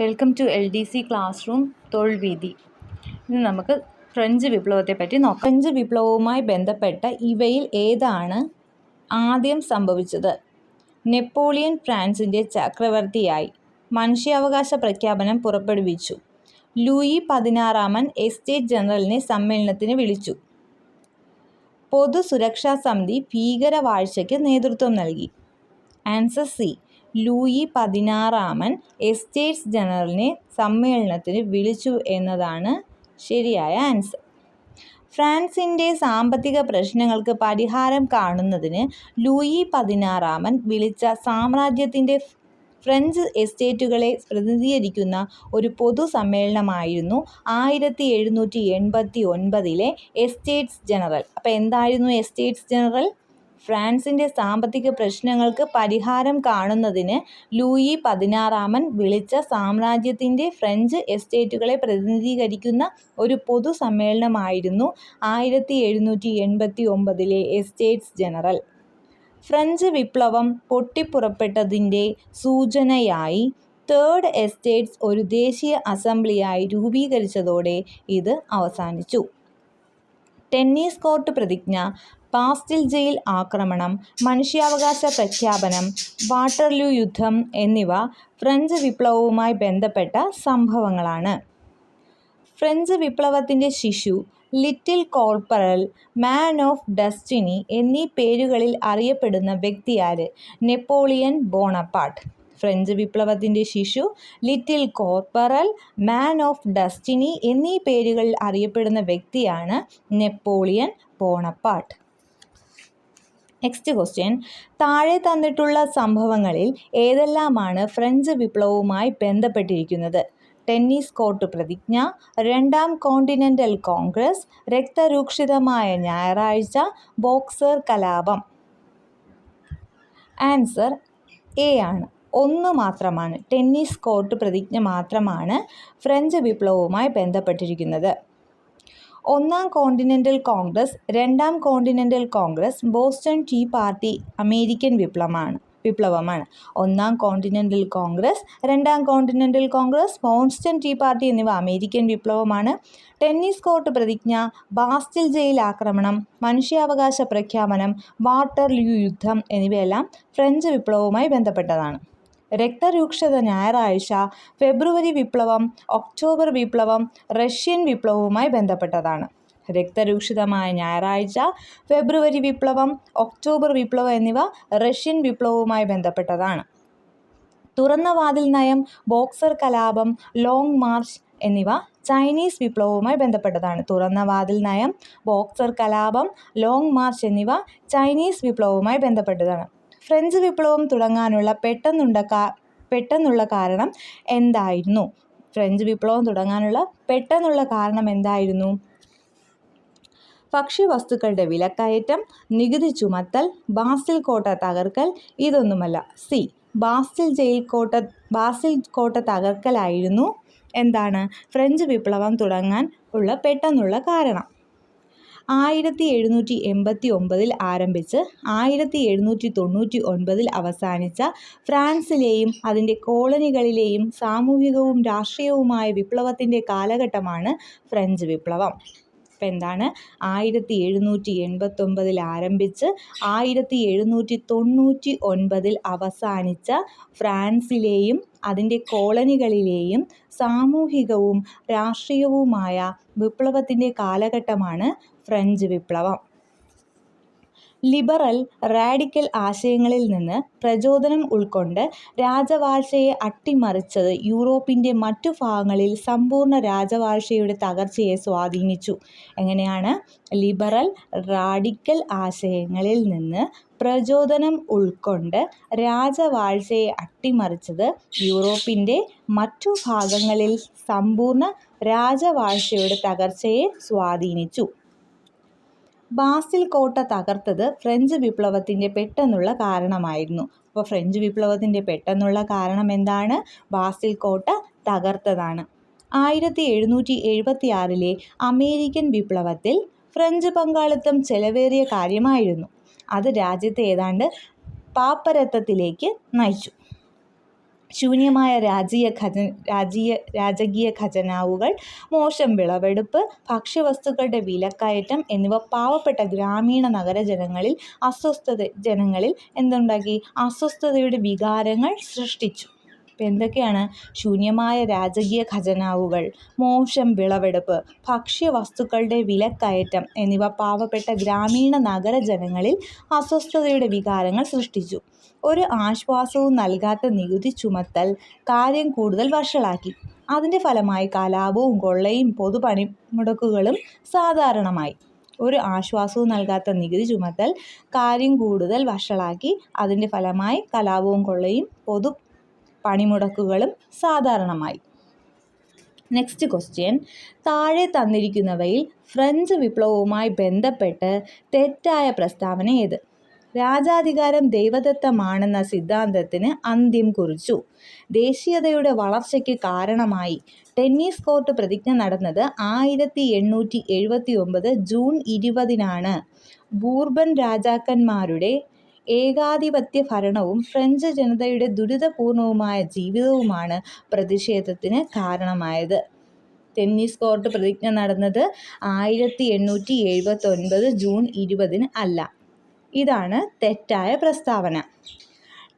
Welcome to L D C classroom തൊഴിൽ വീതി ഇന്ന് നമുക്ക് ഫ്രഞ്ച് വിപ്ലവത്തെ പറ്റി നോക്കാം. ഫ്രഞ്ച് വിപ്ലവവുമായി ബന്ധപ്പെട്ട ഇവയിൽ ഏതാണ് ആദ്യം സംഭവിച്ചത്? നെപ്പോളിയൻ ഫ്രാൻസിന്റെ ചക്രവർത്തിയായി മനുഷ്യാവകാശ പ്രഖ്യാപനം പുറപ്പെടുവിച്ചു. ലൂയി പതിനാറാമൻ എസ്റ്റേറ്റ് ജനറലിനെ സമ്മേളനത്തിന് വിളിച്ചു. പൊതു സുരക്ഷാ സമിതി ഭീകരവാഴ്ചയ്ക്ക് നേതൃത്വം നൽകി. Answer C. ലൂയി പതിനാറാമൻ എസ്റ്റേറ്റ്സ് ജനറലിനെ സമ്മേളനത്തിന് വിളിച്ചു എന്നതാണ് ശരിയായ ആൻസർ. ഫ്രാൻസിന്റെ സാമ്പത്തിക പ്രശ്നങ്ങൾക്ക് പരിഹാരം കാണുന്നതിന് ലൂയി പതിനാറാമൻ വിളിച്ച സാമ്രാജ്യത്തിന്റെ ഫ്രഞ്ച് എസ്റ്റേറ്റുകളെ പ്രതിനിധീകരിക്കുന്ന ഒരു പൊതു സമ്മേളനമായിരുന്നു ആയിരത്തി എഴുന്നൂറ്റി എൺപത്തി ഒൻപതിലെ എസ്റ്റേറ്റ്സ് ജനറൽ. അപ്പോൾ എന്തായിരുന്നു എസ്റ്റേറ്റ്സ് ജനറൽ? ഫ്രാൻസിന്റെ സാമ്പത്തിക പ്രശ്നങ്ങൾക്ക് പരിഹാരം കാണുന്നതിന് ലൂയി പതിനാറാമൻ വിളിച്ച സാമ്രാജ്യത്തിന്റെ ഫ്രഞ്ച് എസ്റ്റേറ്റുകളെ പ്രതിനിധീകരിക്കുന്ന ഒരു പൊതു സമ്മേളനമായിരുന്നു ആയിരത്തി എഴുന്നൂറ്റി എൺപത്തി ഒമ്പതിലെ എസ്റ്റേറ്റ്സ് ജനറൽ. ഫ്രഞ്ച് വിപ്ലവം പൊട്ടിപ്പുറപ്പെട്ടതിന്റെ സൂചനയായി തേർഡ് എസ്റ്റേറ്റ്സ് ഒരു ദേശീയ അസംബ്ലിയായി രൂപീകരിച്ചതോടെ ഇത് അവസാനിച്ചു. ടെന്നീസ് കോർട്ട് പ്രതിജ്ഞ ബാസ്റ്റിൽ ജയിൽ ആക്രമണം മനുഷ്യാവകാശ പ്രഖ്യാപനം വാട്ടർലൂ യുദ്ധം എന്നിവ ഫ്രഞ്ച് വിപ്ലവവുമായി ബന്ധപ്പെട്ട സംഭവങ്ങളാണ്. ഫ്രഞ്ച് വിപ്ലവത്തിന്റെ ശിശു little corporal man of destiny എന്നീ പേരുകളിൽ അറിയപ്പെടുന്ന വ്യക്തിയാര് നെപ്പോളിയൻ ബോണപ്പാട്ട് ഫ്രഞ്ച് വിപ്ലവത്തിന്റെ ശിശു little corporal man of destiny എന്നീ പേരുകളിൽ അറിയപ്പെടുന്ന വ്യക്തിയാണ് നെപ്പോളിയൻ ബോണപ്പാർട്ട്. നെക്സ്റ്റ് ക്വസ്റ്റ്യൻ താഴെ തന്നിട്ടുള്ള സംഭവങ്ങളിൽ ഏതെല്ലാമാണ് ഫ്രഞ്ച് വിപ്ലവവുമായി ബന്ധപ്പെട്ടിരിക്കുന്നത്? ടെന്നീസ് കോർട്ട് പ്രതിജ്ഞ രണ്ടാം കോണ്ടിനെന്റൽ കോൺഗ്രസ് രക്തരൂക്ഷിതമായ ഞായറാഴ്ച ബോക്സർ കലാപം. ആൻസർ എ ആണ്. ഒന്ന് മാത്രമാണ്. ടെന്നീസ് കോർട്ട് പ്രതിജ്ഞ മാത്രമാണ് ഫ്രഞ്ച് വിപ്ലവവുമായി ബന്ധപ്പെട്ടിരിക്കുന്നത്. ഒന്നാം കോണ്ടിനെന്റൽ കോൺഗ്രസ് രണ്ടാം continental congress Boston tea party American വിപ്ലവമാണ് വിപ്ലവമാണ്. ഒന്നാം കോണ്ടിനെന്റൽ കോൺഗ്രസ് രണ്ടാം continental congress Boston tea party എന്നിവ അമേരിക്കൻ വിപ്ലവമാണ്. ടെന്നീസ് കോർട്ട് പ്രതിജ്ഞ ബാസ്റ്റിൽ ജയിൽ ആക്രമണം മനുഷ്യാവകാശ പ്രഖ്യാപനം വാട്ടർ വാട്ടർലൂ യുദ്ധം എന്നിവയെല്ലാം ഫ്രഞ്ച് വിപ്ലവവുമായി ബന്ധപ്പെട്ടതാണ്. രക്തരൂക്ഷത ഞായറാഴ്ച ഫെബ്രുവരി വിപ്ലവം ഒക്ടോബർ വിപ്ലവം റഷ്യൻ വിപ്ലവവുമായി ബന്ധപ്പെട്ടതാണ്. രക്തരൂക്ഷിതമായ ഞായറാഴ്ച ഫെബ്രുവരി വിപ്ലവം ഒക്ടോബർ വിപ്ലവം എന്നിവ റഷ്യൻ വിപ്ലവവുമായി ബന്ധപ്പെട്ടതാണ്. തുറന്ന വാതിൽ നയം ബോക്സർ കലാപം ലോങ് മാർച്ച് എന്നിവ ചൈനീസ് വിപ്ലവവുമായി ബന്ധപ്പെട്ടതാണ്. തുറന്ന വാതിൽ നയം ബോക്സർ കലാപം ലോങ് മാർച്ച് എന്നിവ ചൈനീസ് വിപ്ലവവുമായി ബന്ധപ്പെട്ടതാണ്. ഫ്രഞ്ച് വിപ്ലവം തുടങ്ങാനുള്ള പെട്ടെന്നുള്ള കാ പെട്ടെന്നുള്ള കാരണം എന്തായിരുന്നു? ഫ്രഞ്ച് വിപ്ലവം തുടങ്ങാനുള്ള പെട്ടെന്നുള്ള കാരണം എന്തായിരുന്നു? ഭക്ഷ്യവസ്തുക്കളുടെ വിലക്കയറ്റം നികുതി ചുമത്തൽ ബാസിൽ കോട്ട തകർക്കൽ ഇതൊന്നുമല്ല. സി ബാസിൽ ജയിൽ കോട്ട ബാസിൽ കോട്ട തകർക്കലായിരുന്നു. എന്താണ്? ഫ്രഞ്ച് വിപ്ലവം തുടങ്ങാൻ ഉള്ള പെട്ടെന്നുള്ള കാരണം. ആയിരത്തി എഴുന്നൂറ്റി എൺപത്തി ഒമ്പതിൽ ആരംഭിച്ച് ആയിരത്തി എഴുന്നൂറ്റി തൊണ്ണൂറ്റി ഒൻപതിൽ അവസാനിച്ച ഫ്രാൻസിലെയും അതിന്റെ കോളനികളിലെയും സാമൂഹികവും രാഷ്ട്രീയവുമായ വിപ്ലവത്തിന്റെ കാലഘട്ടമാണ് ഫ്രഞ്ച് വിപ്ലവം. ഇപ്പം എന്താണ് ആയിരത്തി എഴുന്നൂറ്റി എൺപത്തൊമ്പതിൽ ആരംഭിച്ച് ആയിരത്തി എഴുന്നൂറ്റി തൊണ്ണൂറ്റി ഒൻപതിൽ അവസാനിച്ച ഫ്രാൻസിലെയും അതിന്റെ കോളനികളിലെയും സാമൂഹികവും രാഷ്ട്രീയവുമായ വിപ്ലവത്തിന്റെ കാലഘട്ടമാണ് ഫ്രഞ്ച് വിപ്ലവം. ലിബറൽ റാഡിക്കൽ ആശയങ്ങളിൽ നിന്ന് പ്രചോദനം ഉൾക്കൊണ്ട് രാജവാഴ്ചയെ അട്ടിമറിച്ചത് യൂറോപ്പിന്റെ മറ്റു ഭാഗങ്ങളിൽ സമ്പൂർണ രാജവാഴ്ചയുടെ തകർച്ചയെ സ്വാധീനിച്ചു. എങ്ങനെയാണ്? ലിബറൽ റാഡിക്കൽ ആശയങ്ങളിൽ നിന്ന് പ്രചോദനം ഉൾക്കൊണ്ട് രാജവാഴ്ചയെ അട്ടിമറിച്ചത് യൂറോപ്പിന്റെ മറ്റു ഭാഗങ്ങളിൽ സമ്പൂർണ രാജവാഴ്ചയുടെ തകർച്ചയെ സ്വാധീനിച്ചു. ബാസിൽ കോട്ട തകർത്തത് ഫ്രഞ്ച് വിപ്ലവത്തിന്റെ പെട്ടെന്നുള്ള കാരണമായിരുന്നു. അപ്പോൾ ഫ്രഞ്ച് വിപ്ലവത്തിന്റെ പെട്ടെന്നുള്ള കാരണം എന്താണ്? ബാസിൽ കോട്ട തകർത്തതാണ്. ആയിരത്തി എഴുന്നൂറ്റി എഴുപത്തി ആറിലെ അമേരിക്കൻ വിപ്ലവത്തിൽ ഫ്രഞ്ച് പങ്കാളിത്തം ചെലവേറിയ കാര്യമായിരുന്നു. അത് രാജ്യത്തെ ഏതാണ്ട് പാപ്പരത്തത്തിലേക്ക് നയിച്ചു. ശൂന്യമായ രാജീയ ഖജ രാജീയ രാജകീയ ഖജനാവുകൾ മോശം വിളവെടുപ്പ് ഭക്ഷ്യവസ്തുക്കളുടെ വിലക്കയറ്റം എന്നിവ പാവപ്പെട്ട ഗ്രാമീണ നഗര ജനങ്ങളിൽ അസ്വസ്ഥത ജനങ്ങളിൽ എന്തുണ്ടാക്കി? അസ്വസ്ഥതയുടെ വികാരങ്ങൾ സൃഷ്ടിച്ചു. ഇപ്പം എന്തൊക്കെയാണ്? ശൂന്യമായ രാജകീയ ഖജനാവുകൾ മോശം വിളവെടുപ്പ് ഭക്ഷ്യവസ്തുക്കളുടെ വിലക്കയറ്റം എന്നിവ പാവപ്പെട്ട ഗ്രാമീണ നഗര ജനങ്ങളിൽ അസ്വസ്ഥതയുടെ വികാരങ്ങൾ സൃഷ്ടിച്ചു. ഒരു ആശ്വാസവും നൽകാത്ത നികുതി ചുമത്തൽ കാര്യം കൂടുതൽ വഷളാക്കി. അതിന്റെ ഫലമായി കലാപവും കൊള്ളയും പൊതുപണി മുടക്കുകളും സാധാരണമായി. ഒരു ആശ്വാസവും നൽകാത്ത നികുതി ചുമത്തൽ കാര്യം കൂടുതൽ വഷളാക്കി. അതിന്റെ ഫലമായി കലാപവും കൊള്ളയും പൊതു പണിമുടക്കുകളും സാധാരണമായി. നെക്സ്റ്റ് ക്വസ്റ്റ്യൻ താഴെ തന്നിരിക്കുന്നവയിൽ ഫ്രഞ്ച് വിപ്ലവവുമായി ബന്ധപ്പെട്ട് തെറ്റായ പ്രസ്താവന ഏത്? രാജാധികാരം ദൈവദത്തമാണെന്ന സിദ്ധാന്തത്തിന് അന്ത്യം കുറിച്ചു. ദേശീയതയുടെ വളർച്ചയ്ക്ക് കാരണമായി ടെന്നീസ് കോർട്ട് പ്രതിജ്ഞ നടന്നത് ആയിരത്തി എണ്ണൂറ്റി എഴുപത്തി ഒമ്പത് ജൂൺ ഇരുപതിനാണ്. ബൂർബൻ രാജാക്കന്മാരുടെ ഏകാധിപത്യ ഭരണവും ഫ്രഞ്ച് ജനതയുടെ ദുരിതപൂർണവുമായ ജീവിതവുമാണ് പ്രതിഷേധത്തിന് കാരണമായത്. ടെന്നീസ് കോർട്ട് പ്രതിജ്ഞ നടന്നത് ആയിരത്തി എണ്ണൂറ്റി എഴുപത്തൊൻപത് ജൂൺ ഇരുപതിന് അല്ല. ഇതാണ് തെറ്റായ പ്രസ്താവന.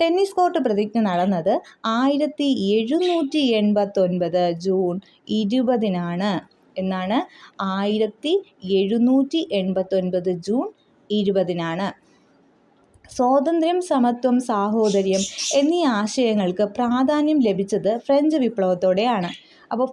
ടെന്നീസ് കോർട്ട് പ്രതിജ്ഞ നടന്നത് ആയിരത്തി എഴുന്നൂറ്റി എൺപത്തൊൻപത് ജൂൺ ഇരുപതിനാണ് എന്നാണ് ആയിരത്തി എഴുന്നൂറ്റി എൺപത്തൊൻപത് ജൂൺ ഇരുപതിനാണ്. സ്വാതന്ത്ര്യം സമത്വം സാഹോദര്യം എന്നീ ആശയങ്ങൾക്ക് പ്രാധാന്യം ലഭിച്ചത് ഫ്രഞ്ച് വിപ്ലവത്തോടെയാണ്. അപ്പോൾ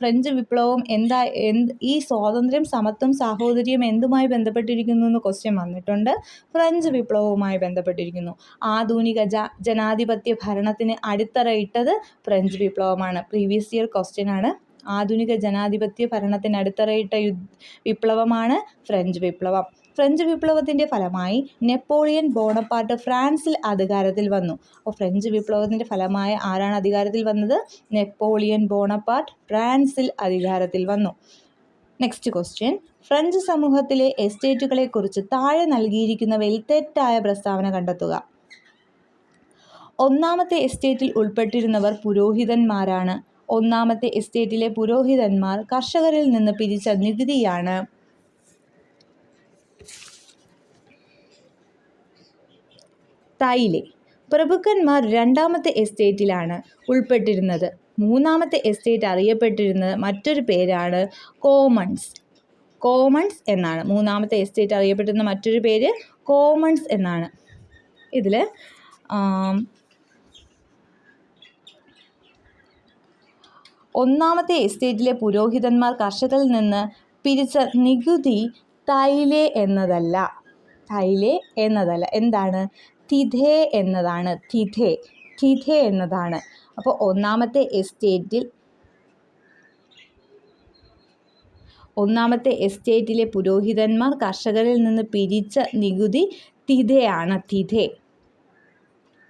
ഫ്രഞ്ച് വിപ്ലവം എന്താ എന്ത് ഈ സ്വാതന്ത്ര്യം സമത്വം സാഹോദര്യം എന്തുമായി ബന്ധപ്പെട്ടിരിക്കുന്നു എന്ന് ക്വസ്റ്റ്യൻ വന്നിട്ടുണ്ട്. ഫ്രഞ്ച് വിപ്ലവവുമായി ബന്ധപ്പെട്ടിരിക്കുന്നു. ആധുനിക ജ ജനാധിപത്യ ഭരണത്തിന് അടിത്തറയിട്ടത് ഫ്രഞ്ച് വിപ്ലവമാണ്. പ്രീവിയസ് ഇയർ ക്വസ്റ്റ്യൻ ആണ്. ആധുനിക ജനാധിപത്യ ഭരണത്തിന് അടിത്തറയിട്ട യു വിപ്ലവമാണ് ഫ്രഞ്ച് വിപ്ലവം. ഫ്രഞ്ച് വിപ്ലവത്തിന്റെ ഫലമായി നെപ്പോളിയൻ ബോണപ്പാട്ട് ഫ്രാൻസിൽ അധികാരത്തിൽ വന്നു. അപ്പോൾ ഫ്രഞ്ച് വിപ്ലവത്തിന്റെ ഫലമായി ആരാണ് അധികാരത്തിൽ വന്നത്? നെപ്പോളിയൻ ബോണപ്പാട്ട് ഫ്രാൻസിൽ അധികാരത്തിൽ വന്നു. നെക്സ്റ്റ് ക്വസ്റ്റ്യൻ ഫ്രഞ്ച് സമൂഹത്തിലെ എസ്റ്റേറ്റുകളെക്കുറിച്ച് താഴെ നൽകിയിരിക്കുന്നവയിൽ തെറ്റായ പ്രസ്താവന കണ്ടെത്തുക. ഒന്നാമത്തെ എസ്റ്റേറ്റിൽ ഉൾപ്പെട്ടിരുന്നവർ പുരോഹിതന്മാരാണ്. ഒന്നാമത്തെ എസ്റ്റേറ്റിലെ പുരോഹിതന്മാർ കർഷകരിൽ നിന്ന് പിരിച്ച നികുതിയാണ്. തായിലെ പ്രഭുക്കന്മാർ രണ്ടാമത്തെ എസ്റ്റേറ്റിലാണ് ഉൾപ്പെട്ടിരുന്നത്. മൂന്നാമത്തെ എസ്റ്റേറ്റ് അറിയപ്പെട്ടിരുന്നത് മറ്റൊരു പേരാണ് കോമൺസ്. കോമൺസ് എന്നാണ്. മൂന്നാമത്തെ എസ്റ്റേറ്റ് അറിയപ്പെട്ടിരുന്ന മറ്റൊരു പേര് കോമൺസ് എന്നാണ്. ഇതിൽ ഒന്നാമത്തെ എസ്റ്റേറ്റിലെ പുരോഹിതന്മാർ കർഷകരിൽ നിന്ന് പിരിച്ച നികുതി തൈലെ എന്നതല്ല. തൈലെ എന്നതല്ല. എന്താണ്? തിഥേ എന്നതാണ്. തിഥേ തിഥേ എന്നതാണ്. അപ്പോൾ ഒന്നാമത്തെ എസ്റ്റേറ്റിൽ ഒന്നാമത്തെ എസ്റ്റേറ്റിലെ പുരോഹിതന്മാർ കർഷകരിൽ നിന്ന് പിരിച്ച നികുതി തിഥയാണ് തിഥേ.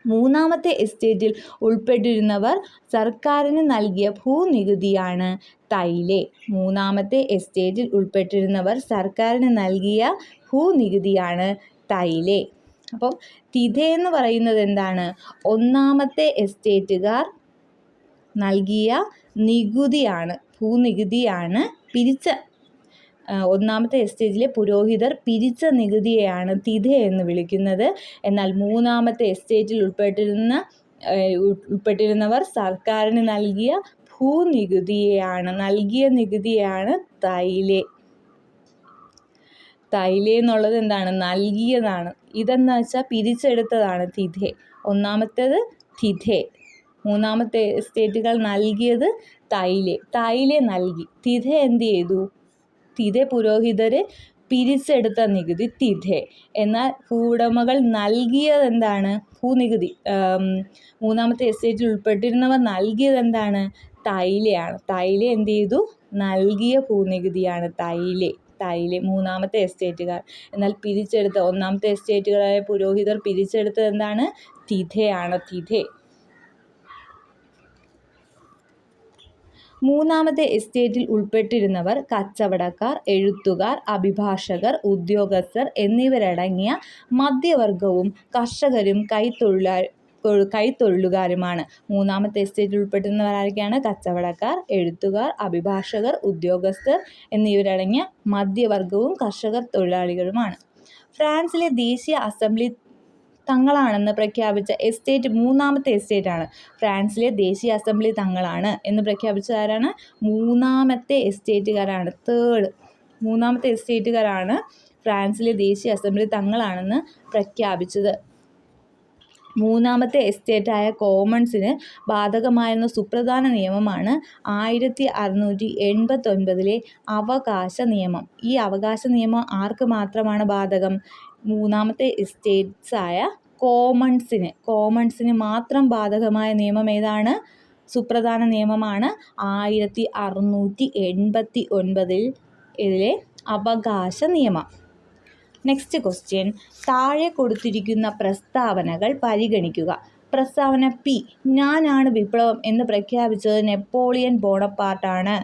മൂന്നാമത്തെ എസ്റ്റേറ്റിൽ ഉൾപ്പെട്ടിരുന്നവർ സർക്കാരിന് നൽകിയ ഭൂനികുതിയാണ് തൈലെ. മൂന്നാമത്തെ എസ്റ്റേറ്റിൽ ഉൾപ്പെട്ടിരുന്നവർ സർക്കാരിന് നൽകിയ ഭൂനികുതിയാണ് തൈലെ. അപ്പം തിഥേ എന്ന് പറയുന്നത് എന്താണ്? ഒന്നാമത്തെ എസ്റ്റേറ്റുകാർ നൽകിയ നികുതിയാണ് ഭൂനികുതിയാണ് പിരിച്ച ഒന്നാമത്തെ എസ്റ്റേറ്റിലെ പുരോഹിതർ പിരിച്ച നികുതിയെയാണ് തിഥ എന്ന് വിളിക്കുന്നത്. എന്നാൽ മൂന്നാമത്തെ എസ്റ്റേറ്റിൽ ഉൾപ്പെട്ടിരുന്ന ഉൾപ്പെട്ടിരുന്നവർ സർക്കാരിന് നൽകിയ ഭൂനികുതിയെയാണ് നൽകിയ നികുതിയാണ് തൈലെ. തൈലെ എന്നുള്ളത് എന്താണ്? നൽകിയതാണ്. ഇതെന്ന് വെച്ചാൽ പിരിച്ചെടുത്തതാണ് തിഥേ. ഒന്നാമത്തേത് തിഥേ. മൂന്നാമത്തെ സ്റ്റേറ്റുകൾ നൽകിയത് തൈലേ. തൈലെ നൽകി. തിഥ എന്ത് ചെയ്തു? തിഥ പുരോഹിതർ പിരിച്ചെടുത്ത നികുതി തിഥേ. എന്നാൽ ഭൂവുടമകൾ നൽകിയത് എന്താണ്? ഭൂനികുതി. മൂന്നാമത്തെ എസ്റ്റേറ്റിൽ ഉൾപ്പെട്ടിരുന്നവർ നൽകിയത് എന്താണ്? തൈലയാണ് തൈല എന്ത് ചെയ്തു? നൽകിയ ഭൂനികുതിയാണ് തൈലെ. തൈലെ മൂന്നാമത്തെ എസ്റ്റേറ്റുകാർ. എന്നാൽ പിരിച്ചെടുത്ത ഒന്നാമത്തെ എസ്റ്റേറ്റുകളായ പുരോഹിതർ പിരിച്ചെടുത്തത് എന്താണ്? തിഥയാണ് തിഥെ. മൂന്നാമത്തെ എസ്റ്റേറ്റിൽ ഉൾപ്പെട്ടിരുന്നവർ കച്ചവടക്കാർ എഴുത്തുകാർ അഭിഭാഷകർ ഉദ്യോഗസ്ഥർ എന്നിവരടങ്ങിയ മധ്യവർഗവും കർഷകരും കൈത്തൊഴിലാ കൈത്തൊഴിലുകാരുമാണ്. മൂന്നാമത്തെ എസ്റ്റേറ്റിൽ ഉൾപ്പെടുന്നവരാരൊക്കെയാണ് കച്ചവടക്കാർ എഴുത്തുകാർ അഭിഭാഷകർ ഉദ്യോഗസ്ഥർ എന്നിവരടങ്ങിയ മധ്യവർഗവും കർഷകർ തൊഴിലാളികളുമാണ്. ഫ്രാൻസിലെ ദേശീയ അസംബ്ലി തങ്ങളാണെന്ന് പ്രഖ്യാപിച്ച എസ്റ്റേറ്റ് മൂന്നാമത്തെ എസ്റ്റേറ്റാണ്. ഫ്രാൻസിലെ ദേശീയ അസംബ്ലി തങ്ങളാണ് എന്ന് പ്രഖ്യാപിച്ചതാരാണ് മൂന്നാമത്തെ എസ്റ്റേറ്റുകാരാണ്. തേർഡ് മൂന്നാമത്തെ എസ്റ്റേറ്റുകാരാണ് ഫ്രാൻസിലെ ദേശീയ അസംബ്ലി തങ്ങളാണെന്ന് പ്രഖ്യാപിച്ചത്. മൂന്നാമത്തെ എസ്റ്റേറ്റായ കോമൺസിന് ബാധകമായിരുന്ന സുപ്രധാന നിയമമാണ് ആയിരത്തി അറുന്നൂറ്റി എൺപത്തൊൻപതിലെ അവകാശ നിയമം. ഈ അവകാശ നിയമം ആർക്ക് മാത്രമാണ് ബാധകം? മൂന്നാമത്തെ എസ്റ്റേറ്റ്സായ കോമൺസിന് കോമൺസിന് മാത്രം ബാധകമായ നിയമം ഏതാണ്? സുപ്രധാന നിയമമാണ് ആയിരത്തി അറുന്നൂറ്റി എൺപത്തി ഒൻപതിൽ ഇതിലെ അവകാശ നിയമം. നെക്സ്റ്റ് ക്വസ്റ്റ്യൻ താഴെ കൊടുത്തിരിക്കുന്ന പ്രസ്താവനകൾ പരിഗണിക്കുക. പ്രസ്താവന പി ഞാനാണ് വിപ്ലവം എന്ന് പ്രഖ്യാപിച്ചത് നെപ്പോളിയൻ ബോണപ്പാർട്ടാണ്.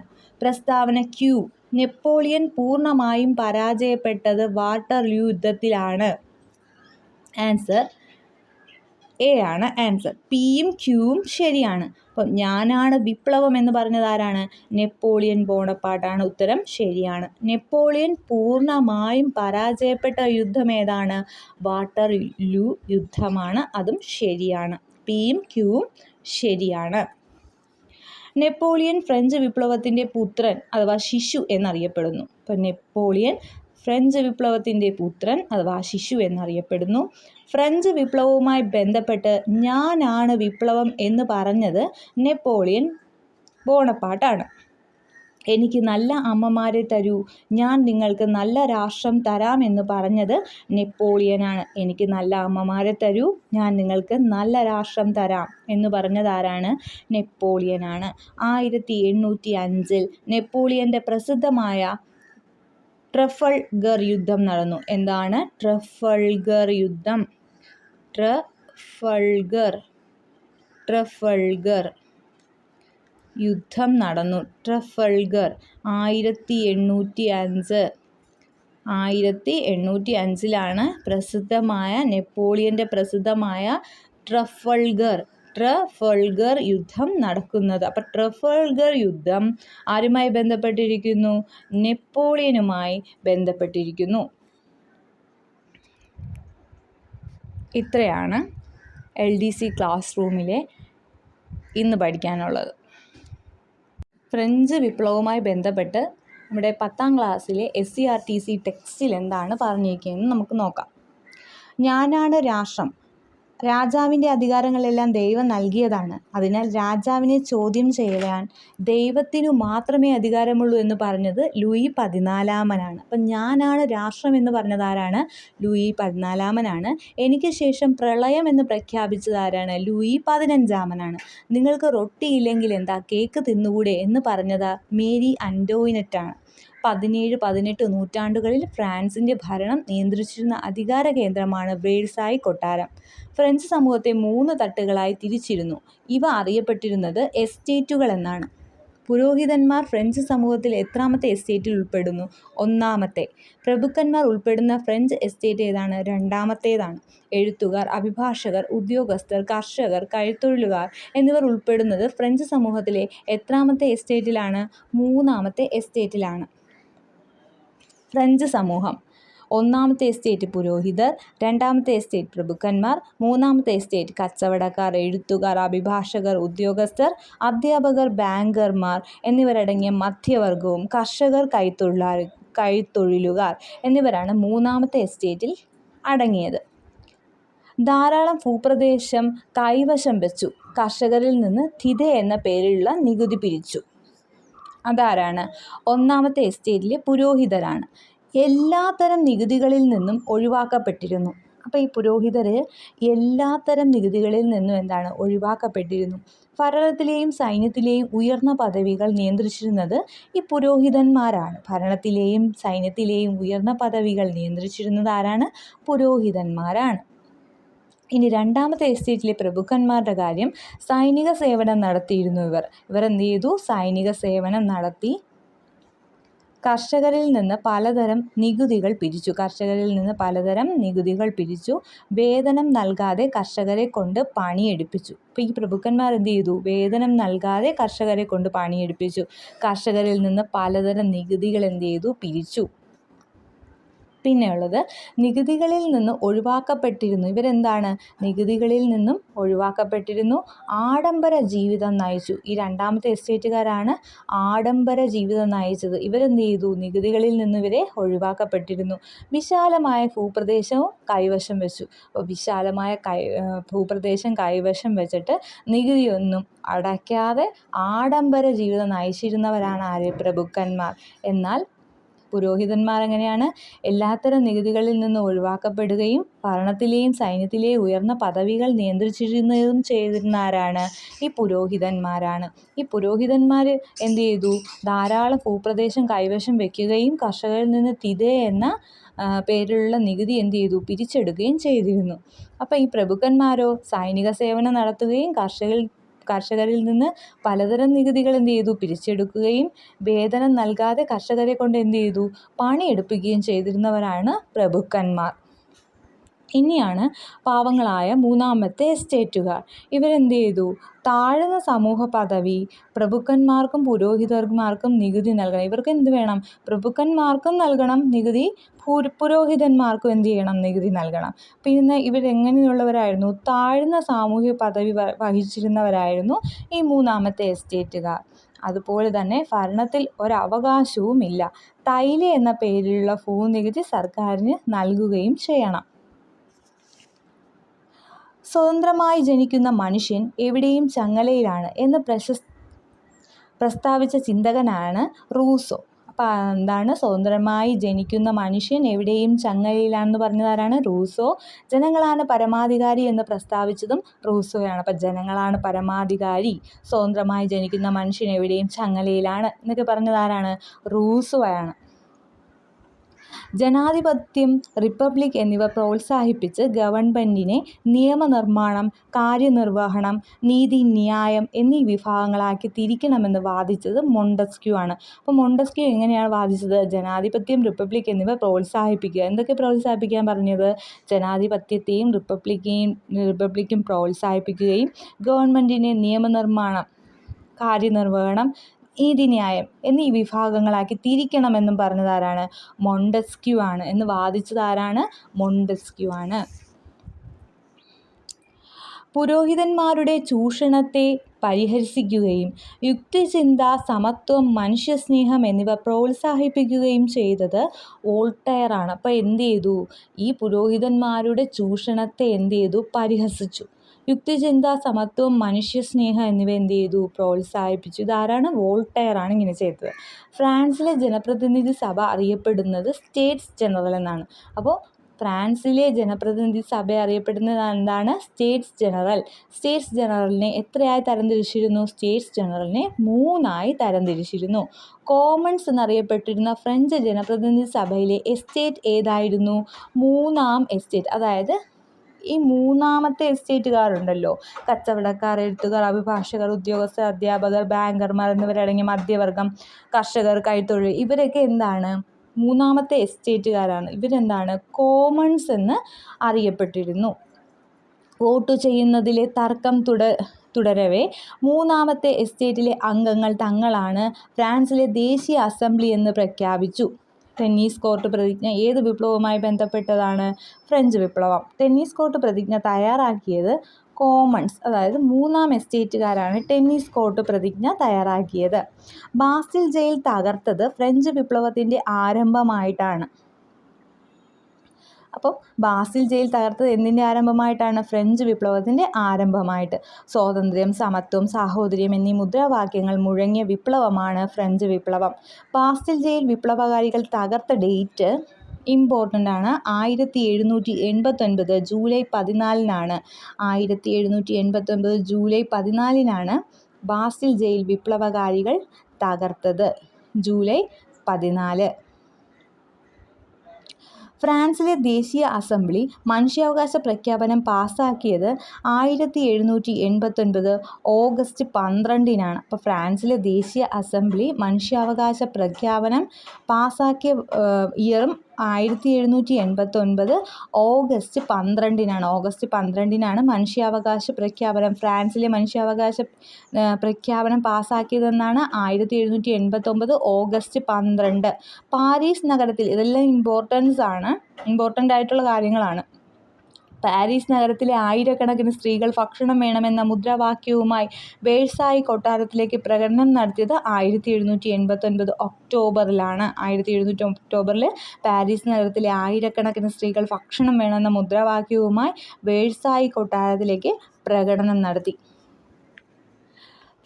പ്രസ്താവന ക്യു നെപ്പോളിയൻ പൂർണമായും പരാജയപ്പെട്ടത് വാട്ടർലൂ യുദ്ധത്തിലാണ്. ആൻസർ എ ആണ് ആൻസർ പിയും ക്യൂവും ശരിയാണ്. അപ്പം ഞാനാണ് വിപ്ലവം എന്ന് പറഞ്ഞത് ആരാണ്? നെപ്പോളിയൻ ബോണപ്പാട്ടാണ് ഉത്തരം ശരിയാണ്. നെപ്പോളിയൻ പൂർണമായും പരാജയപ്പെട്ട യുദ്ധം ഏതാണ്? വാട്ടർ ലു യുദ്ധമാണ് അതും ശരിയാണ്. പിയും ക്യൂവും ശരിയാണ്. നെപ്പോളിയൻ ഫ്രഞ്ച് വിപ്ലവത്തിന്റെ പുത്രൻ അഥവാ ശിശു എന്നറിയപ്പെടുന്നു. അപ്പം നെപ്പോളിയൻ ഫ്രഞ്ച് വിപ്ലവത്തിന്റെ പുത്രൻ അഥവാ ശിശു എന്നറിയപ്പെടുന്നു. ഫ്രഞ്ച് വിപ്ലവവുമായി ബന്ധപ്പെട്ട് ഞാനാണ് വിപ്ലവം എന്ന് പറഞ്ഞത് നെപ്പോളിയൻ ബോണപ്പാട്ടാണ്. എനിക്ക് നല്ല അമ്മമാരെ തരൂ ഞാൻ നിങ്ങൾക്ക് നല്ല രാഷ്ട്രം തരാം എന്ന് പറഞ്ഞത് നെപ്പോളിയനാണ്. എനിക്ക് നല്ല അമ്മമാരെ തരൂ ഞാൻ നിങ്ങൾക്ക് നല്ല രാഷ്ട്രം തരാം എന്ന് പറഞ്ഞത് ആരാണ് നെപ്പോളിയനാണ്. ആയിരത്തി എണ്ണൂറ്റി അഞ്ചിൽ നെപ്പോളിയന്റെ പ്രസിദ്ധമായ ട്രഫൾഗർ യുദ്ധം നടന്നു. എന്താണ് ട്രഫൾഗർ യുദ്ധം? ട്രഫൾഗർ ട്രഫൾഗർ. യുദ്ധം നടന്നു. ട്രഫൾഗർ ആയിരത്തി എണ്ണൂറ്റി അഞ്ച് ആയിരത്തി എണ്ണൂറ്റി അഞ്ചിലാണ് പ്രസിദ്ധമായ നെപ്പോളിയന്റെ പ്രസിദ്ധമായ ട്രഫൾഗർ ട്രഫൾഗർ യുദ്ധം നടക്കുന്നത്. അപ്പം ട്രഫൾഗർ യുദ്ധം ആരുമായി ബന്ധപ്പെട്ടിരിക്കുന്നു? നെപ്പോളിയനുമായി ബന്ധപ്പെട്ടിരിക്കുന്നു. ഇത്രയാണ് എൽ ഡി സി ക്ലാസ് റൂമിലെ ഇന്ന് പഠിക്കാനുള്ളത്. ഫ്രഞ്ച് വിപ്ലവവുമായി ബന്ധപ്പെട്ട് നമ്മുടെ പത്താം ക്ലാസ്സിലെ S C R T C ടെക്സ്റ്റിൽ എന്താണ് പറഞ്ഞിരിക്കുന്നതെന്ന് നമുക്ക് നോക്കാം. ഞാനാണ് രാഷ്ട്രം. രാജാവിന്റെ അധികാരങ്ങളെല്ലാം ദൈവം നൽകിയതാണ്. അതിനാൽ രാജാവിനെ ചോദ്യം ചെയ്യാൻ ദൈവത്തിനു മാത്രമേ അധികാരമുള്ളൂ എന്ന് പറഞ്ഞത് ലൂയി പതിനാലാമനാണ്. അപ്പം ഞാനാണ് രാഷ്ട്രം എന്ന് പറഞ്ഞത് ആരാണ്? ലൂയി പതിനാലാമനാണ്. എനിക്ക് ശേഷം പ്രളയം എന്ന് പ്രഖ്യാപിച്ചത് ആരാണ്? ലൂയി പതിനഞ്ചാമനാണ്. നിങ്ങൾക്ക് റൊട്ടി ഇല്ലെങ്കിൽ എന്താ? കേക്ക് തിന്നുകൂടെ എന്ന് പറഞ്ഞത് മേരി അന്റോയിനറ്റാണ് പതിനേഴ് പതിനെട്ട് നൂറ്റാണ്ടുകളിൽ ഫ്രാൻസിന്റെ ഭരണം നിയന്ത്രിച്ചിരുന്ന അധികാര കേന്ദ്രമാണ് വേഴ്സായി കൊട്ടാരം. ഫ്രഞ്ച് സമൂഹത്തെ മൂന്ന് തട്ടുകളായി തിരിച്ചിരുന്നു. ഇവ അറിയപ്പെട്ടിരുന്നത് എസ്റ്റേറ്റുകൾ എന്നാണ് പുരോഹിതന്മാർ ഫ്രഞ്ച് സമൂഹത്തിൽ എത്രാമത്തെ എസ്റ്റേറ്റിൽ ഉൾപ്പെടുന്നു? ഒന്നാമത്തെ. പ്രഭുക്കന്മാർ ഉൾപ്പെടുന്ന ഫ്രഞ്ച് എസ്റ്റേറ്റ് ഏതാണ്? രണ്ടാമത്തേതാണ്. എഴുത്തുകാർ അഭിഭാഷകർ ഉദ്യോഗസ്ഥർ കർഷകർ കൈത്തൊഴിലുകാർ എന്നിവർ ഉൾപ്പെടുന്നത് ഫ്രഞ്ച് സമൂഹത്തിലെ എത്രാമത്തെ എസ്റ്റേറ്റിലാണ്? മൂന്നാമത്തെ എസ്റ്റേറ്റിലാണ്. ഫ്രഞ്ച് സമൂഹം. ഒന്നാമത്തെ എസ്റ്റേറ്റ് പുരോഹിതർ രണ്ടാമത്തെ എസ്റ്റേറ്റ് പ്രഭുക്കന്മാർ മൂന്നാമത്തെ എസ്റ്റേറ്റ് കച്ചവടക്കാർ എഴുത്തുകാർ അഭിഭാഷകർ ഉദ്യോഗസ്ഥർ അധ്യാപകർ ബാങ്കർമാർ എന്നിവരടങ്ങിയ മധ്യവർഗവും കർഷകർ കൈത്തൊഴിലാ കൈത്തൊഴിലുകാർ എന്നിവരാണ് മൂന്നാമത്തെ എസ്റ്റേറ്റിൽ അടങ്ങിയത്. ധാരാളം ഭൂപ്രദേശം കൈവശം വെച്ചു. കർഷകരിൽ നിന്ന് തിത എന്ന പേരിലുള്ള നികുതി പിരിച്ചു. അതാരാണ്? ഒന്നാമത്തെ എസ്റ്റേറ്റിലെ പുരോഹിതരാണ്. എല്ലാത്തരം നികുതികളിൽ നിന്നും ഒഴിവാക്കപ്പെട്ടിരുന്നു. അപ്പോൾ ഈ പുരോഹിതർ എല്ലാത്തരം നികുതികളിൽ നിന്നും എന്താണ്? ഒഴിവാക്കപ്പെട്ടിരുന്നു. ഭരണത്തിലെയും സൈന്യത്തിലെയും ഉയർന്ന പദവികൾ നിയന്ത്രിച്ചിരുന്നത് ഈ പുരോഹിതന്മാരാണ്. ഭരണത്തിലെയും സൈന്യത്തിലെയും ഉയർന്ന പദവികൾ നിയന്ത്രിച്ചിരുന്നത് ആരാണ്? പുരോഹിതന്മാരാണ്. ഇനി രണ്ടാമത്തെ എസ്റ്റേറ്റിലെ പ്രഭുക്കന്മാരുടെ കാര്യം സൈനിക സേവനം നടത്തിയിരുന്നു ഇവർ. ഇവർ എന്ത് ചെയ്തു? സൈനിക സേവനം നടത്തി കർഷകരിൽ നിന്ന് പലതരം നികുതികൾ പിരിച്ചു. കർഷകരിൽ നിന്ന് പലതരം നികുതികൾ പിരിച്ചു. വേതനം നൽകാതെ കർഷകരെ കൊണ്ട് പണിയെടുപ്പിച്ചു. അപ്പോൾ ഈ പ്രഭുക്കന്മാർ എന്ത് ചെയ്തു? വേതനം നൽകാതെ കർഷകരെ കൊണ്ട് പണിയെടുപ്പിച്ചു. കർഷകരിൽ നിന്ന് പലതരം നികുതികൾ എന്ത് ചെയ്തു? പിരിച്ചു. പിന്നെയുള്ളത് നികുതികളിൽ നിന്ന് ഒഴിവാക്കപ്പെട്ടിരുന്നു. ഇവരെന്താണ്? നികുതികളിൽ നിന്നും ഒഴിവാക്കപ്പെട്ടിരുന്നു. ആഡംബര ജീവിതം നയിച്ചു. ഈ രണ്ടാമത്തെ എസ്റ്റേറ്റുകാരാണ് ആഡംബര ജീവിതം നയിച്ചത്. ഇവരെന്ത് ചെയ്തു? നികുതികളിൽ നിന്ന് ഇവരെ ഒഴിവാക്കപ്പെട്ടിരുന്നു. വിശാലമായ ഭൂപ്രദേശവും കൈവശം വെച്ചു. അപ്പോൾ വിശാലമായ കൈ ഭൂപ്രദേശം കൈവശം വെച്ചിട്ട് നികുതിയൊന്നും അടയ്ക്കാതെ ആഡംബര ജീവിതം നയിച്ചിരുന്നവരാണ് ആര് പ്രഭുക്കന്മാർ എന്നാൽ പുരോഹിതന്മാർ എങ്ങനെയാണ് എല്ലാത്തരം നികുതികളിൽ നിന്ന് ഒഴിവാക്കപ്പെടുകയും ഭരണത്തിലെയും സൈന്യത്തിലെയും ഉയർന്ന പദവികൾ നിയന്ത്രിച്ചിരുന്നതും ചെയ്തിരുന്ന ആരാണ് ഈ പുരോഹിതന്മാരാണ്. ഈ പുരോഹിതന്മാർ എന്ത് ചെയ്തു? ധാരാളം ഭൂപ്രദേശം കൈവശം വയ്ക്കുകയും കർഷകരിൽ നിന്ന് തിതേ എന്ന പേരിലുള്ള നികുതി എന്ത് ചെയ്തു? പിരിച്ചെടുക്കുകയും ചെയ്തിരുന്നു. അപ്പോൾ ഈ പ്രഭുക്കന്മാരോ സൈനിക സേവനം നടത്തുകയും കർഷകരിൽ കർഷകരിൽ നിന്ന് പലതരം നികുതികൾ എന്ത് ചെയ്തു? പിരിച്ചെടുക്കുകയും വേതനം നൽകാതെ കർഷകരെ കൊണ്ട് എന്ത് ചെയ്തു? പണിയെടുപ്പിക്കുകയും ചെയ്തിരുന്നവരാണ് പ്രഭുക്കന്മാർ. ഇനിയാണ് പാവങ്ങളായ മൂന്നാമത്തെ എസ്റ്റേറ്റുകാർ. ഇവരെന്ത് ചെയ്തു താഴ്ന്ന സമൂഹ പദവി പ്രഭുക്കന്മാർക്കും പുരോഹിതന്മാർക്കും നികുതി നൽകണം. ഇവർക്ക് എന്ത് വേണം? പ്രഭുക്കന്മാർക്കും നൽകണം. നികുതി പുരോഹിതന്മാർക്കും എന്ത് ചെയ്യണം? നികുതി നൽകണം. പിന്നെ ഇവരെങ്ങനെയുള്ളവരായിരുന്നു? താഴ്ന്ന സാമൂഹ്യ പദവി വഹിച്ചിരുന്നവരായിരുന്നു ഈ മൂന്നാമത്തെ എസ്റ്റേറ്റുകാർ. അതുപോലെ തന്നെ ഭരണത്തിൽ ഒരവകാശവുമില്ല. തൈല എന്ന പേരിലുള്ള ഭൂനികുതി സർക്കാരിന് നൽകുകയും ചെയ്യണം. സ്വതന്ത്രമായി ജനിക്കുന്ന മനുഷ്യൻ എവിടെയും ചങ്ങലയിലാണ് എന്ന് പ്രശസ് പ്രസ്താവിച്ച ചിന്തകനാണ് റൂസോ. അപ്പോൾ എന്താണ്? സ്വതന്ത്രമായി ജനിക്കുന്ന മനുഷ്യൻ എവിടെയും ചങ്ങലയിലാണെന്ന് പറഞ്ഞതാരാണ്? റൂസോ. ജനങ്ങളാണ് പരമാധികാരി എന്ന് പ്രസ്താവിച്ചതും റൂസോയാണ്. അപ്പം ജനങ്ങളാണ് പരമാധികാരി. സ്വതന്ത്രമായി ജനിക്കുന്ന മനുഷ്യൻ എവിടെയും ചങ്ങലയിലാണ് എന്നൊക്കെ പറഞ്ഞതാരാണ്? റൂസോയാണ്. ജനാധിപത്യം റിപ്പബ്ലിക് എന്നിവ പ്രോത്സാഹിപ്പിച്ച് ഗവൺമെന്റിനെ നിയമനിർമ്മാണം കാര്യനിർവഹണം നീതി ന്യായം എന്നീ വിഭാഗങ്ങളാക്കി തിരിക്കണമെന്ന് വാദിച്ചത് മൊണ്ടസ്ക്യൂ ആണ്. അപ്പോൾ മൊണ്ടസ്ക്യൂ എങ്ങനെയാണ് വാദിച്ചത്? ജനാധിപത്യം റിപ്പബ്ലിക് എന്നിവ പ്രോത്സാഹിപ്പിക്കുക. എന്തൊക്കെ പ്രോത്സാഹിപ്പിക്കാൻ പറഞ്ഞത്? ജനാധിപത്യത്തെയും റിപ്പബ്ലിക്കേയും റിപ്പബ്ലിക്കും പ്രോത്സാഹിപ്പിക്കുകയും ഗവൺമെന്റിനെ നിയമനിർമ്മാണം കാര്യനിർവഹണം നീതിന്യായം എന്നീ വിഭാഗങ്ങളാക്കി തിരിക്കണമെന്നും പറഞ്ഞതാരാണ്? മൊണ്ടസ്ക്യൂ ആണ് എന്ന് വാദിച്ചതാരാണ് മൊണ്ടസ്ക്യൂ ആണ്. പുരോഹിതന്മാരുടെ ചൂഷണത്തെ പരിഹസിക്കുകയും യുക്തിചിന്ത സമത്വം മനുഷ്യസ്നേഹം എന്നിവ പ്രോത്സാഹിപ്പിക്കുകയും ചെയ്തത് വോൾട്ടയറാണ് അപ്പോൾ എന്ത് ചെയ്തു? ഈ പുരോഹിതന്മാരുടെ ചൂഷണത്തെ എന്ത് ചെയ്തു? പരിഹസിച്ചു. യുക്തിചിന്ത സമത്വം മനുഷ്യസ്നേഹം എന്നിവ എന്ത് ചെയ്തു? പ്രോത്സാഹിപ്പിച്ചു. ഇതാരാണ്? വോൾട്ടയറാണ് ഇങ്ങനെ ചെയ്തത്. ഫ്രാൻസിലെ ജനപ്രതിനിധി സഭ അറിയപ്പെടുന്നത് സ്റ്റേറ്റ്സ് ജനറൽ എന്നാണ്. അപ്പോൾ ഫ്രാൻസിലെ ജനപ്രതിനിധി സഭ അറിയപ്പെടുന്നത് എന്താണ്? States general. സ്റ്റേറ്റ്സ് ജനറലിനെ എത്രയായി തരംതിരിച്ചിരുന്നു? സ്റ്റേറ്റ്സ് ജനറലിനെ മൂന്നായി തരംതിരിച്ചിരുന്നു. കോമൺസ് എന്നറിയപ്പെട്ടിരുന്ന ഫ്രഞ്ച് ജനപ്രതിനിധി സഭയിലെ എസ്റ്റേറ്റ് ഏതായിരുന്നു? മൂന്നാം എസ്റ്റേറ്റ്. അതായത് ഈ മൂന്നാമത്തെ എസ്റ്റേറ്റുകാരുണ്ടല്ലോ. കച്ചവടക്കാർ എഴുത്തുകാർ അഭിഭാഷകർ ഉദ്യോഗസ്ഥർ അധ്യാപകർ ബാങ്കർമാർ എന്നിവരടങ്ങിയ മധ്യവർഗം കർഷകർ കൈത്തൊഴിൽ ഇവരൊക്കെ എന്താണ്? മൂന്നാമത്തെ എസ്റ്റേറ്റുകാരാണ്. ഇവരെന്താണ്? കോമൺസ് എന്ന് അറിയപ്പെട്ടിരുന്നു. വോട്ട് ചെയ്യുന്നതിലെ തർക്കം തുട തുടരവേ മൂന്നാമത്തെ എസ്റ്റേറ്റിലെ അംഗങ്ങൾ തങ്ങളാണ് ഫ്രാൻസിലെ ദേശീയ അസംബ്ലി എന്ന് പ്രഖ്യാപിച്ചു. ടെന്നീസ് കോർട്ട് പ്രതിജ്ഞ ഏത് വിപ്ലവവുമായി ബന്ധപ്പെട്ടതാണ്? ഫ്രഞ്ച് വിപ്ലവം. ടെന്നീസ് കോർട്ട് പ്രതിജ്ഞ തയ്യാറാക്കിയത് കോമൺസ് അതായത് മൂന്നാം എസ്റ്റേറ്റുകാരാണ് ടെന്നീസ് കോർട്ട് പ്രതിജ്ഞ തയ്യാറാക്കിയത്. ബാസിൽ ജയിൽ തകർത്തത് ഫ്രഞ്ച് വിപ്ലവത്തിന്റെ ആരംഭമായിട്ടാണ്. അപ്പോൾ ബാസിൽ ജയിൽ തകർത്തത് എന്തിന്റെ ആരംഭമായിട്ടാണ്? ഫ്രഞ്ച് വിപ്ലവത്തിന്റെ ആരംഭമായിട്ട്. സ്വാതന്ത്ര്യം സമത്വം സാഹോദര്യം എന്നീ മുദ്രാവാക്യങ്ങൾ മുഴങ്ങിയ വിപ്ലവമാണ് ഫ്രഞ്ച് വിപ്ലവം. ബാസിൽ ജയിൽ വിപ്ലവകാരികൾ തകർത്ത ഡേറ്റ് ഇമ്പോർട്ടന്റ് ആണ് ആയിരത്തി എഴുന്നൂറ്റി എൺപത്തൊൻപത് ജൂലൈ പതിനാലിനാണ്. ആയിരത്തി എഴുന്നൂറ്റി എൺപത്തൊൻപത് ജൂലൈ പതിനാലിനാണ് ബാസിൽ ജയിൽ വിപ്ലവകാരികൾ തകർത്തത്. ജൂലൈ പതിനാല്. ഫ്രാൻസിലെ ദേശീയ അസംബ്ലി മനുഷ്യാവകാശ പ്രഖ്യാപനം പാസ്സാക്കിയത് ആയിരത്തി എഴുന്നൂറ്റി എൺപത്തൊൻപത് ഓഗസ്റ്റ് പന്ത്രണ്ടിനാണ്. അപ്പോൾ ഫ്രാൻസിലെ ദേശീയ അസംബ്ലി മനുഷ്യാവകാശ പ്രഖ്യാപനം പാസ്സാക്കിയ ഇയറും ആയിരത്തി എഴുന്നൂറ്റി എൺപത്തൊൻപത് ഓഗസ്റ്റ് പന്ത്രണ്ടിനാണ്. ഓഗസ്റ്റ് പന്ത്രണ്ടിനാണ് മനുഷ്യാവകാശ പ്രഖ്യാപനം. ഫ്രാൻസിലെ മനുഷ്യാവകാശ പ്രഖ്യാപനം പാസ്സാക്കിയതെന്നാണ് ആയിരത്തി എഴുന്നൂറ്റി എൺപത്തൊമ്പത് ഓഗസ്റ്റ് പന്ത്രണ്ട്. പാരീസ് നഗരത്തിൽ ഇതെല്ലാം ഇമ്പോർട്ടൻസ് ആണ്. ഇമ്പോർട്ടന്റ് ആയിട്ടുള്ള കാര്യങ്ങളാണ്. പാരീസ് നഗരത്തിലെ ആയിരക്കണക്കിന് സ്ത്രീകൾ ഭക്ഷണം വേണമെന്ന മുദ്രാവാക്യവുമായി വേഴ്സായി കൊട്ടാരത്തിലേക്ക് പ്രകടനം നടത്തിയത് ആയിരത്തി എഴുന്നൂറ്റി എൺപത്തൊൻപത് ഒക്ടോബറിലാണ്. ആയിരത്തി എഴുന്നൂറ്റി ഒക്ടോബറിൽ പാരീസ് നഗരത്തിലെ ആയിരക്കണക്കിന് സ്ത്രീകൾ ഭക്ഷണം വേണമെന്ന മുദ്രാവാക്യവുമായി വേഴ്സായി കൊട്ടാരത്തിലേക്ക് പ്രകടനം നടത്തി.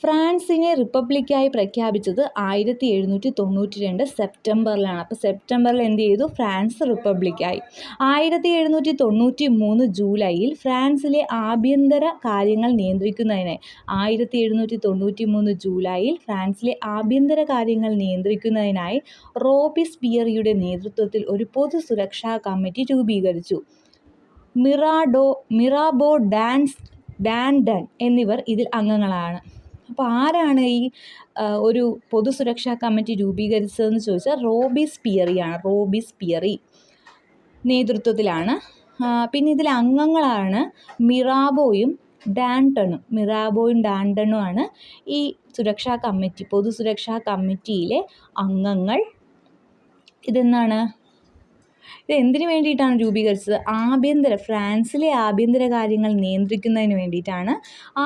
ഫ്രാൻസിനെ റിപ്പബ്ലിക്കായി പ്രഖ്യാപിച്ചത് ആയിരത്തി എഴുന്നൂറ്റി തൊണ്ണൂറ്റി രണ്ട് സെപ്റ്റംബറിലാണ്. അപ്പോൾ സെപ്റ്റംബറിൽ എന്ത് ചെയ്തു? ഫ്രാൻസ് റിപ്പബ്ലിക്കായി. ആയിരത്തി എഴുന്നൂറ്റി തൊണ്ണൂറ്റി മൂന്ന് ജൂലൈയിൽ ഫ്രാൻസിലെ ആഭ്യന്തര കാര്യങ്ങൾ നിയന്ത്രിക്കുന്നതിനായി ആയിരത്തി എഴുന്നൂറ്റി തൊണ്ണൂറ്റി മൂന്ന് ജൂലൈയിൽ ഫ്രാൻസിലെ ആഭ്യന്തര കാര്യങ്ങൾ നിയന്ത്രിക്കുന്നതിനായി റോബിസ്പിയറിയുടെ നേതൃത്വത്തിൽ ഒരു പൊതു സുരക്ഷാ കമ്മിറ്റി രൂപീകരിച്ചു. മിറാഡോ മിറാബോ ഡാൻസ് ഡാൻഡൻ എന്നിവർ ഇതിൽ അംഗങ്ങളാണ്. അപ്പോൾ ആരാണ് ഈ ഒരു പൊതു സുരക്ഷാ കമ്മിറ്റി രൂപീകരിച്ചതെന്ന് ചോദിച്ചാൽ റോബി സ്പിയറിയാണ് റോബി സ്പിയറി നേതൃത്വത്തിലാണ്. പിന്നെ ഇതിലെ അംഗങ്ങളാണ് മിറാബോയും ഡാൻടണും മിറാബോയും ഡാൻടണുമാണ് ഈ സുരക്ഷാ കമ്മിറ്റി പൊതു സുരക്ഷാ കമ്മിറ്റിയിലെ അംഗങ്ങൾ. ഇതെന്താണ്? ഇത് എന്തിനു വേണ്ടിയിട്ടാണ് രൂപീകരിച്ചത്? ആഭ്യന്തര ഫ്രാൻസിലെ ആഭ്യന്തര കാര്യങ്ങൾ നിയന്ത്രിക്കുന്നതിന് വേണ്ടിയിട്ടാണ്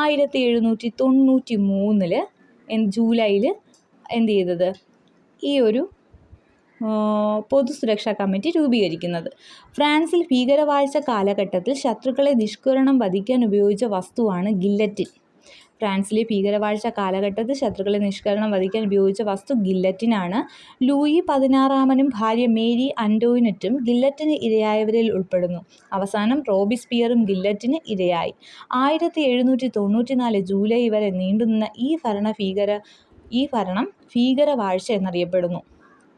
ആയിരത്തി എഴുന്നൂറ്റി തൊണ്ണൂറ്റി മൂന്നിൽ ജൂലൈയിൽ എന്ത് ചെയ്തത്? ഈ ഒരു പൊതുസുരക്ഷാ കമ്മിറ്റി രൂപീകരിക്കുന്നത്. ഫ്രാൻസിൽ ഭീകരവാഴ്ച കാലഘട്ടത്തിൽ ശത്രുക്കളെ നിഷ്കരണം വധിക്കാൻ ഉപയോഗിച്ച വസ്തുവാണ് ഗില്ലറ്റിൻ. ഫ്രാൻസിലെ ഭീകരവാഴ്ച കാലഘട്ടത്തിൽ ശത്രുക്കളെ നിഷ്കരണം വധിക്കാൻ ഉപയോഗിച്ച വസ്തു ഗില്ലറ്റിനാണ്. ലൂയി പതിനാറാമനും ഭാര്യ മേരി അൻഡോയിനറ്റും ഗില്ലറ്റിന് ഇരയായവരിൽ ഉൾപ്പെടുന്നു. അവസാനം റോബിസ്പിയറും ഗില്ലറ്റിന് ഇരയായി. ആയിരത്തി എഴുന്നൂറ്റി തൊണ്ണൂറ്റി നാല് ജൂലൈ വരെ നീണ്ടുനിന്ന ഈ ഭരണ ഭീകര ഈ ഭരണം ഭീകരവാഴ്ച എന്നറിയപ്പെടുന്നു.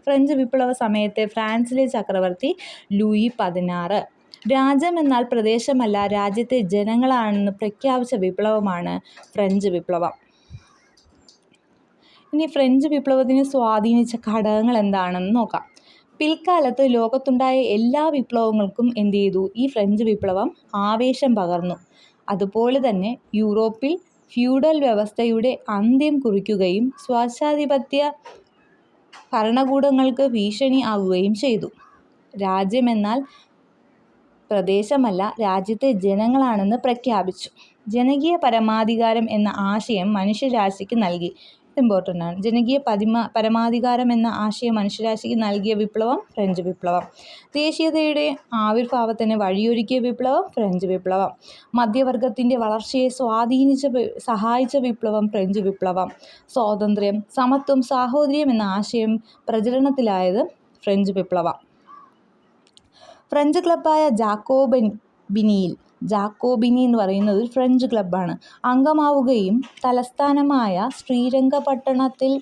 ഫ്രഞ്ച് വിപ്ലവ സമയത്തെ ഫ്രാൻസിലെ ചക്രവർത്തി ലൂയി പതിനാറ്. രാജ്യം എന്നാൽ പ്രദേശമല്ല രാജ്യത്തെ ജനങ്ങളാണെന്ന് പ്രഖ്യാപിച്ച വിപ്ലവമാണ് ഫ്രഞ്ച് വിപ്ലവം. ഇനി ഫ്രഞ്ച് വിപ്ലവത്തിനെ സ്വാധീനിച്ച ഘടകങ്ങൾ എന്താണെന്ന് നോക്കാം. പിൽക്കാലത്ത് ലോകത്തുണ്ടായ എല്ലാ വിപ്ലവങ്ങൾക്കും എന്ത് ചെയ്തു? ഈ ഫ്രഞ്ച് വിപ്ലവം ആവേശം പകർന്നു. അതുപോലെ തന്നെ യൂറോപ്പിൽ ഫ്യൂഡൽ വ്യവസ്ഥയുടെ അന്ത്യം കുറിക്കുകയും സ്വേച്ഛാധിപത്യ ഭരണകൂടങ്ങൾക്ക് ഭീഷണി ആകുകയും ചെയ്തു. രാജ്യമെന്നാൽ പ്രദേശമല്ല രാജ്യത്തെ ജനങ്ങളാണെന്ന് പ്രഖ്യാപിച്ചു. ജനകീയ പരമാധികാരം എന്ന ആശയം മനുഷ്യരാശിക്ക് നൽകി. ഇമ്പോർട്ടന്റ് ആണ്. ജനകീയ പരമാധികാരം എന്ന ആശയം മനുഷ്യരാശിക്ക് നൽകിയ വിപ്ലവം ഫ്രഞ്ച് വിപ്ലവം. ദേശീയതയുടെ ആവിർഭാവത്തിന് വഴിയൊരുക്കിയ വിപ്ലവം ഫ്രഞ്ച് വിപ്ലവം. മധ്യവർഗത്തിന്റെ വളർച്ചയെ സ്വാധീനിച്ച സഹായിച്ച വിപ്ലവം ഫ്രഞ്ച് വിപ്ലവം. സ്വാതന്ത്ര്യം സമത്വം സാഹോദര്യം എന്ന ആശയം പ്രചരണത്തിലായത് ഫ്രഞ്ച് വിപ്ലവം. ഫ്രഞ്ച് ക്ലബ്ബായ ജാക്കോബിനിയിൽ ജാക്കോബിനി എന്ന് പറയുന്നത് ഒരു ഫ്രഞ്ച് ക്ലബ്ബാണ്. അംഗമാവുകയും തലസ്ഥാനമായ ശ്രീരംഗപട്ടണത്തിൽ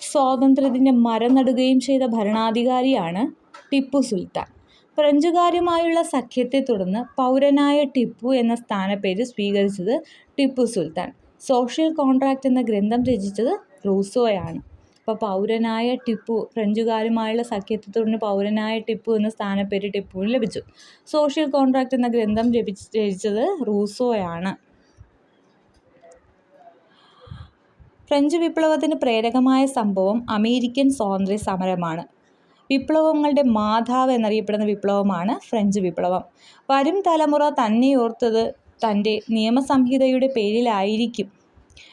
സ്വാതന്ത്ര്യത്തിന്റെ മരം നടുകയും ചെയ്ത ഭരണാധികാരിയാണ് ടിപ്പു സുൽത്താൻ. ഫ്രഞ്ചുകാരുമായുള്ള സഖ്യത്തെ തുടർന്ന് പൗരനായ ടിപ്പു എന്ന സ്ഥാനപ്പേര് സ്വീകരിച്ചത് ടിപ്പു സുൽത്താൻ. സോഷ്യൽ കോൺട്രാക്റ്റ് എന്ന ഗ്രന്ഥം രചിച്ചത് റൂസോയാണ്. അപ്പോൾ പൗരനായ ടിപ്പു ഫ്രഞ്ചുകാരുമായുള്ള സഖ്യത്തെ തുടർന്ന് പൗരനായ ടിപ്പു എന്ന സ്ഥാനപ്പേര് ടിപ്പുവിന് ലഭിച്ചു. സോഷ്യൽ കോൺട്രാക്റ്റ് എന്ന ഗ്രന്ഥം രചിച്ചത് റൂസോയാണ്. ഫ്രഞ്ച് വിപ്ലവത്തിന് പ്രേരകമായ സംഭവം അമേരിക്കൻ സ്വാതന്ത്ര്യ സമരമാണ് വിപ്ലവങ്ങളുടെ മാതാവ് എന്നറിയപ്പെടുന്ന വിപ്ലവമാണ് ഫ്രഞ്ച് വിപ്ലവം. വരും തലമുറ തന്നെ ഓർത്തത് തന്റെ നിയമസംഹിതയുടെ പേരിലായിരിക്കും.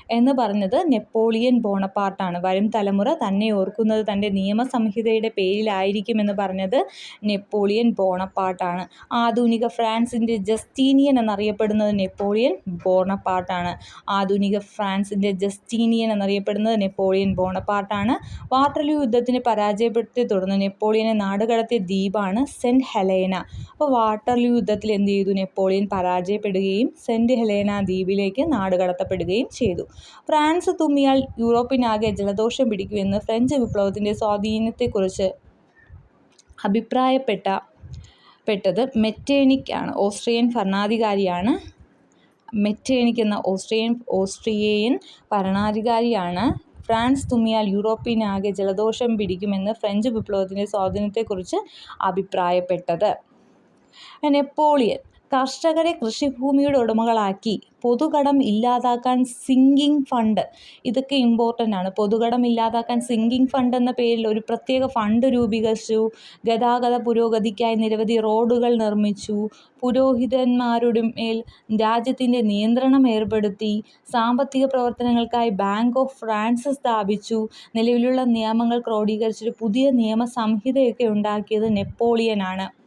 എന്ന് പറഞ്ഞത് നെപ്പോളിയൻ ബോണപ്പാർട്ടാണ്. വരും തലമുറ തന്നെ ഓർക്കുന്നത് തന്റെ നിയമസംഹിതയുടെ പേരിലായിരിക്കുമെന്ന് പറഞ്ഞത് നെപ്പോളിയൻ ബോണപ്പാർട്ടാണ്. ആധുനിക ഫ്രാൻസിന്റെ ജസ്റ്റീനിയൻ എന്നറിയപ്പെടുന്നത് നെപ്പോളിയൻ ബോണപ്പാർട്ടാണ്. ആധുനിക ഫ്രാൻസിന്റെ ജസ്റ്റീനിയൻ എന്നറിയപ്പെടുന്നത് നെപ്പോളിയൻ ബോണപ്പാർട്ടാണ്. വാട്ടർലൂ യുദ്ധത്തിന് പരാജയപ്പെട്ടെ തുടർന്ന് നെപ്പോളിയനെ നാടുകടത്തിയ ദ്വീപാണ് സെന്റ് ഹെലേന. അപ്പോൾ വാട്ടർലൂ യുദ്ധത്തിൽ എന്ത് ചെയ്തു? നെപ്പോളിയൻ പരാജയപ്പെടുകയും സെന്റ് ഹെലേന ദ്വീപിലേക്ക് നാടുകടത്തപ്പെടുകയും ചെയ്തു. ഫ്രാൻസ് തുമ്മിയാൽ യൂറോപ്പിനാകെ ജലദോഷം പിടിക്കുമെന്ന് ഫ്രഞ്ച് വിപ്ലവത്തിന്റെ സ്വാധീനത്തെക്കുറിച്ച് അഭിപ്രായപ്പെട്ട പെട്ടത് മെറ്റേണിക് ആണ്. ഓസ്ട്രിയൻ ഭരണാധികാരിയാണ് മെറ്റേണിക് എന്ന ഓസ്ട്രിയൻ ഓസ്ട്രിയൻ ഭരണാധികാരിയാണ് ഫ്രാൻസ് തുമ്മിയാൽ യൂറോപ്പിനാകെ ജലദോഷം പിടിക്കുമെന്ന് ഫ്രഞ്ച് വിപ്ലവത്തിന്റെ സ്വാധീനത്തെക്കുറിച്ച് അഭിപ്രായപ്പെട്ടത്. നെപ്പോളിയൻ കർഷകരെ കൃഷിഭൂമിയുടെ ഉടമകളാക്കി. പൊതുകടം ഇല്ലാതാക്കാൻ സിങ്കിങ് ഫണ്ട്. ഇതൊക്കെ ഇമ്പോർട്ടന്റ് ആണ്. പൊതുകടം ഇല്ലാതാക്കാൻ സിങ്കിങ് ഫണ്ട് എന്ന പേരിൽ ഒരു പ്രത്യേക ഫണ്ട് രൂപീകരിച്ചു. ഗതാഗത പുരോഗതിക്കായി നിരവധി റോഡുകൾ നിർമ്മിച്ചു. പുരോഹിതന്മാരുടെ മേൽ രാജ്യത്തിന്റെ നിയന്ത്രണം ഏർപ്പെടുത്തി. സാമ്പത്തിക പ്രവർത്തനങ്ങൾക്കായി ബാങ്ക് ഓഫ് ഫ്രാൻസ് സ്ഥാപിച്ചു. നിലവിലുള്ള നിയമങ്ങൾ ക്രോഡീകരിച്ചൊരു പുതിയ നിയമ സംഹിതയൊക്കെ ഉണ്ടാക്കിയത് നെപ്പോളിയനാണ്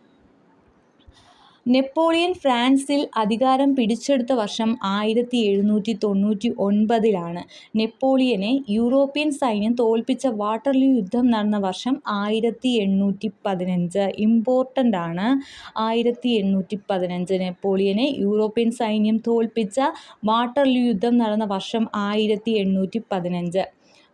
നെപ്പോളിയൻ ഫ്രാൻസിൽ അധികാരം പിടിച്ചെടുത്ത വർഷം ആയിരത്തി എഴുന്നൂറ്റി തൊണ്ണൂറ്റി ഒൻപതിലാണ് നെപ്പോളിയനെ യൂറോപ്യൻ സൈന്യം തോൽപ്പിച്ച വാട്ടർലൂ യുദ്ധം നടന്ന വർഷം ആയിരത്തി എണ്ണൂറ്റി പതിനഞ്ച് ഇമ്പോർട്ടന്റ് ആണ്. ആയിരത്തി എണ്ണൂറ്റി പതിനഞ്ച് നെപ്പോളിയനെ യൂറോപ്യൻ സൈന്യം തോൽപ്പിച്ച വാട്ടർലൂ യുദ്ധം നടന്ന വർഷം ആയിരത്തി എണ്ണൂറ്റി പതിനഞ്ച്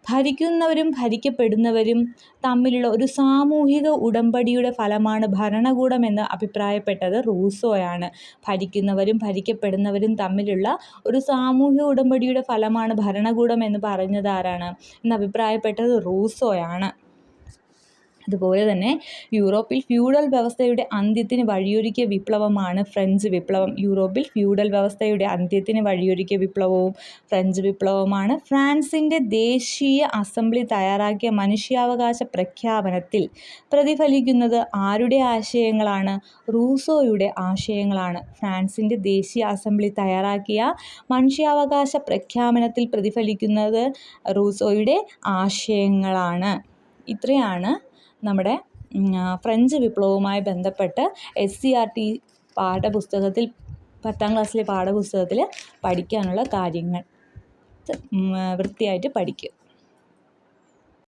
ഭരിക്കുന്നവരും ഭരിക്കപ്പെടുന്നവരും തമ്മിലുള്ള ഒരു സാമൂഹിക ഉടമ്പടിയുടെ ഫലമാണ് ഭരണകൂടമെന്ന് അഭിപ്രായപ്പെട്ടത് റൂസോയാണ്. ഭരിക്കുന്നവരും ഭരിക്കപ്പെടുന്നവരും തമ്മിലുള്ള ഒരു സാമൂഹിക ഉടമ്പടിയുടെ ഫലമാണ് ഭരണകൂടമെന്ന് പറഞ്ഞതാരാണ് പറഞ്ഞത് എന്ന് അഭിപ്രായപ്പെട്ടത് റൂസോയാണ്. അതുപോലെ തന്നെ യൂറോപ്പിൽ ഫ്യൂഡൽ വ്യവസ്ഥയുടെ അന്ത്യത്തിന് വഴിയൊരുക്കിയ വിപ്ലവമാണ് ഫ്രഞ്ച് വിപ്ലവം. യൂറോപ്പിൽ ഫ്യൂഡൽ വ്യവസ്ഥയുടെ അന്ത്യത്തിന് വഴിയൊരുക്കിയ വിപ്ലവവും ഫ്രഞ്ച് വിപ്ലവമാണ് ഫ്രാൻസിന്റെ ദേശീയ അസംബ്ലി തയ്യാറാക്കിയ മനുഷ്യാവകാശ പ്രഖ്യാപനത്തിൽ പ്രതിഫലിക്കുന്നത് ആരുടെ ആശയങ്ങളാണ്? റൂസോയുടെ ആശയങ്ങളാണ്. ഫ്രാൻസിന്റെ ദേശീയ അസംബ്ലി തയ്യാറാക്കിയ മനുഷ്യാവകാശ പ്രഖ്യാപനത്തിൽ പ്രതിഫലിക്കുന്നത് റൂസോയുടെ ആശയങ്ങളാണ്. ഇത്രയാണ് നമ്മുടെ ഫ്രഞ്ച് വിപ്ലവവുമായി ബന്ധപ്പെട്ട് എസ് സി ആർ ടി പാഠപുസ്തകത്തിൽ പത്താം ക്ലാസ്സിലെ പാഠപുസ്തകത്തിൽ പഠിക്കാനുള്ള കാര്യങ്ങൾ. വൃത്തിയായിട്ട് പഠിക്കുക.